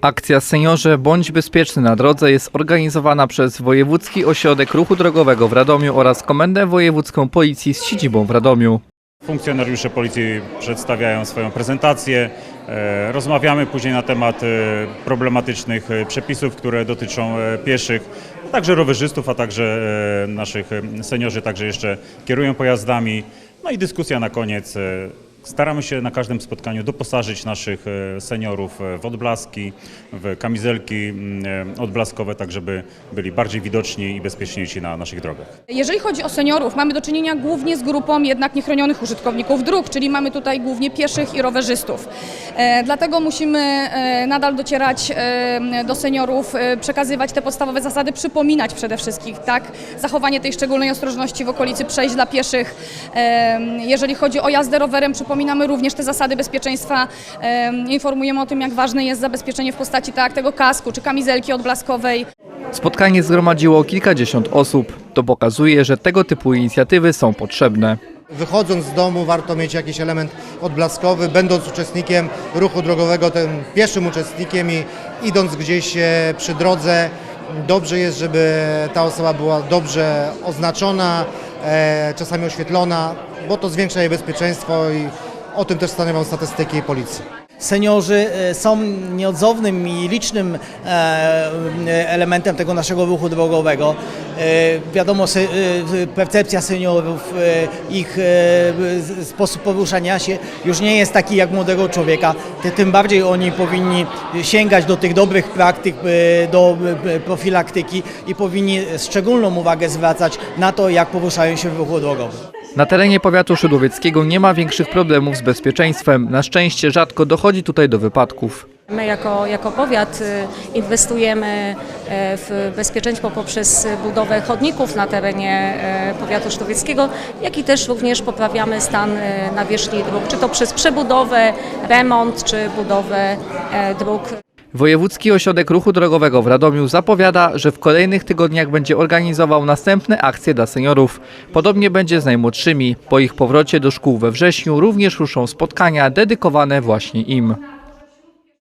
Akcja Seniorze Bądź Bezpieczny na drodze jest organizowana przez Wojewódzki Ośrodek Ruchu Drogowego w Radomiu oraz Komendę Wojewódzką Policji z siedzibą w Radomiu. Funkcjonariusze policji przedstawiają swoją prezentację. e, Rozmawiamy później na temat e, problematycznych e, przepisów, które dotyczą pieszych, także rowerzystów, a także naszych seniorzy także jeszcze kierują pojazdami. No i dyskusja na koniec. Staramy się na każdym spotkaniu doposażyć naszych e, seniorów e, w odblaski, w kamizelki mm, e, odblaskowe, tak żeby byli bardziej widoczni i bezpieczniejsi na naszych drogach. Jeżeli chodzi o seniorów, mamy do czynienia głównie z grupą jednak niechronionych użytkowników dróg, czyli mamy tutaj głównie pieszych i rowerzystów. Dlatego musimy nadal docierać do seniorów, przekazywać te podstawowe zasady, przypominać przede wszystkim, tak, zachowanie tej szczególnej ostrożności w okolicy przejść dla pieszych. Jeżeli chodzi o jazdę rowerem, przypominamy również te zasady bezpieczeństwa, informujemy o tym, jak ważne jest zabezpieczenie w postaci tak, tego kasku czy kamizelki odblaskowej. Spotkanie zgromadziło kilkadziesiąt osób. To pokazuje, że tego typu inicjatywy są potrzebne. Wychodząc z domu warto mieć jakiś element odblaskowy, będąc uczestnikiem ruchu drogowego, tym pieszym uczestnikiem i idąc gdzieś e, przy drodze, dobrze jest, żeby ta osoba była dobrze oznaczona, e, czasami oświetlona, bo to zwiększa jej bezpieczeństwo i o tym też stanowią statystyki policji. Seniorzy e, są nieodzownym i licznym e, elementem tego naszego ruchu drogowego. E, Wiadomo, percepcja seniorów, ich sposób poruszania się już nie jest taki jak młodego człowieka. Ty- Tym bardziej oni powinni sięgać do tych dobrych praktyk, do profilaktyki i powinni szczególną uwagę zwracać na to, jak poruszają się w ruchu drogowym. Na terenie powiatu szydłowieckiego nie ma większych problemów z bezpieczeństwem. Na szczęście rzadko dochodzi tutaj do wypadków. My jako, jako powiat y, inwestujemy e, w bezpieczeństwo poprzez budowę chodników na terenie e, powiatu sztowieckiego, jak i też również poprawiamy stan nawierzchni dróg, czy to przez przebudowę, remont, czy budowę e, dróg Wojewódzki Ośrodek Ruchu Drogowego w Radomiu zapowiada, że w kolejnych tygodniach będzie organizował następne akcje dla seniorów. Podobnie będzie z najmłodszymi. Po ich powrocie do szkół we wrześniu również ruszą spotkania dedykowane właśnie im.